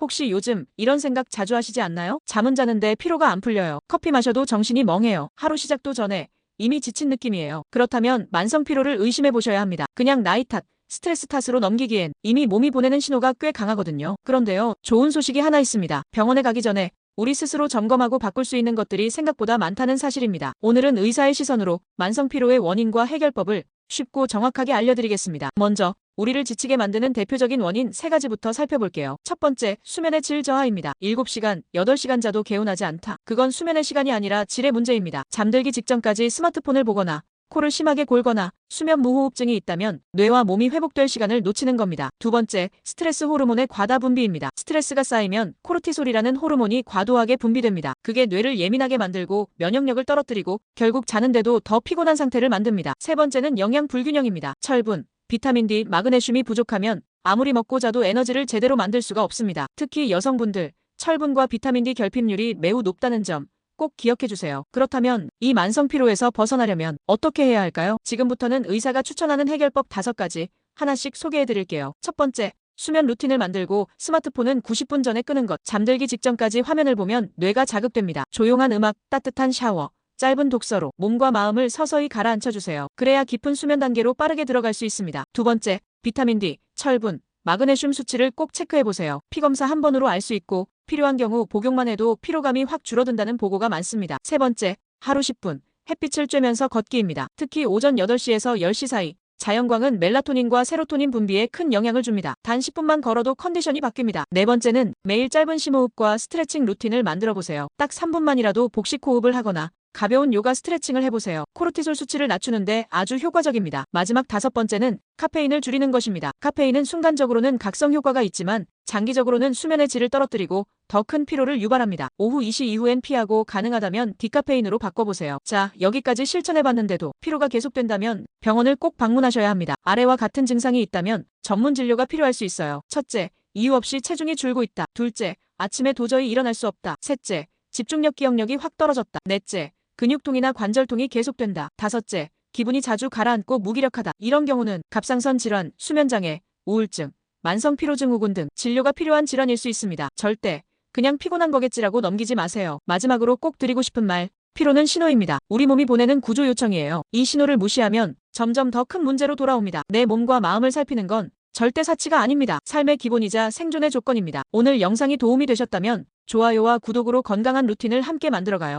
혹시 요즘 이런 생각 자주 하시지 않나요? 잠은 자는데 피로가 안 풀려요. 커피 마셔도 정신이 멍해요. 하루 시작도 전에 이미 지친 느낌이에요. 그렇다면 만성 피로를 의심해 보셔야 합니다. 그냥 나이 탓, 스트레스 탓으로 넘기기엔 이미 몸이 보내는 신호가 꽤 강하거든요. 그런데요, 좋은 소식이 하나 있습니다. 병원에 가기 전에 우리 스스로 점검하고 바꿀 수 있는 것들이 생각보다 많다는 사실입니다. 오늘은 의사의 시선으로 만성 피로의 원인과 해결법을 쉽고 정확하게 알려드리겠습니다. 먼저 우리를 지치게 만드는 대표적인 원인 세 가지부터 살펴볼게요. 첫 번째, 수면의 질 저하입니다. 7시간, 8시간 자도 개운하지 않다. 그건 수면의 시간이 아니라 질의 문제입니다. 잠들기 직전까지 스마트폰을 보거나 코를 심하게 골거나 수면 무호흡증이 있다면 뇌와 몸이 회복될 시간을 놓치는 겁니다. 두 번째, 스트레스 호르몬의 과다 분비입니다. 스트레스가 쌓이면 코르티솔이라는 호르몬이 과도하게 분비됩니다. 그게 뇌를 예민하게 만들고 면역력을 떨어뜨리고 결국 자는데도 더 피곤한 상태를 만듭니다. 세 번째는 영양 불균형입니다. 철분, 비타민 D, 마그네슘이 부족하면 아무리 먹고 자도 에너지를 제대로 만들 수가 없습니다. 특히 여성분들, 철분과 비타민 D 결핍률이 매우 높다는 점 꼭 기억해 주세요. 그렇다면 이 만성 피로에서 벗어나려면 어떻게 해야 할까요? 지금부터는 의사가 추천하는 해결법 5가지 하나씩 소개해 드릴게요. 첫 번째, 수면 루틴을 만들고 스마트폰은 90분 전에 끄는 것. 잠들기 직전까지 화면을 보면 뇌가 자극됩니다. 조용한 음악, 따뜻한 샤워, 짧은 독서로 몸과 마음을 서서히 가라앉혀 주세요. 그래야 깊은 수면 단계로 빠르게 들어갈 수 있습니다. 두 번째, 비타민 D, 철분, 마그네슘 수치를 꼭 체크해 보세요. 피검사 한 번으로 알 수 있고 필요한 경우 복용만 해도 피로감이 확 줄어든다는 보고가 많습니다. 세 번째, 하루 10분 햇빛을 쬐면서 걷기입니다. 특히 오전 8시에서 10시 사이 자연광은 멜라토닌과 세로토닌 분비에 큰 영향을 줍니다. 단 10분만 걸어도 컨디션이 바뀝니다. 네 번째는 매일 짧은 심호흡과 스트레칭 루틴을 만들어 보세요. 딱 3분만이라도 복식 호흡을 하거나 가벼운 요가 스트레칭을 해보세요. 코르티솔 수치를 낮추는데 아주 효과적입니다. 마지막 다섯 번째는 카페인을 줄이는 것입니다. 카페인은 순간적으로는 각성 효과가 있지만 장기적으로는 수면의 질을 떨어뜨리고 더 큰 피로를 유발합니다. 오후 2시 이후엔 피하고 가능하다면 디카페인으로 바꿔보세요. 자, 여기까지 실천해봤는데도 피로가 계속된다면 병원을 꼭 방문하셔야 합니다. 아래와 같은 증상이 있다면 전문 진료가 필요할 수 있어요. 첫째, 이유 없이 체중이 줄고 있다. 둘째, 아침에 도저히 일어날 수 없다. 셋째, 집중력 기억력이 확 떨어졌다. 넷째, 근육통이나 관절통이 계속된다. 다섯째, 기분이 자주 가라앉고 무기력하다. 이런 경우는 갑상선 질환, 수면장애, 우울증, 만성 피로증후군 등 진료가 필요한 질환일 수 있습니다. 절대 그냥 피곤한 거겠지라고 넘기지 마세요. 마지막으로 꼭 드리고 싶은 말, 피로는 신호입니다. 우리 몸이 보내는 구조 요청이에요. 이 신호를 무시하면 점점 더 큰 문제로 돌아옵니다. 내 몸과 마음을 살피는 건 절대 사치가 아닙니다. 삶의 기본이자 생존의 조건입니다. 오늘 영상이 도움이 되셨다면 좋아요와 구독으로 건강한 루틴을 함께 만들어가요.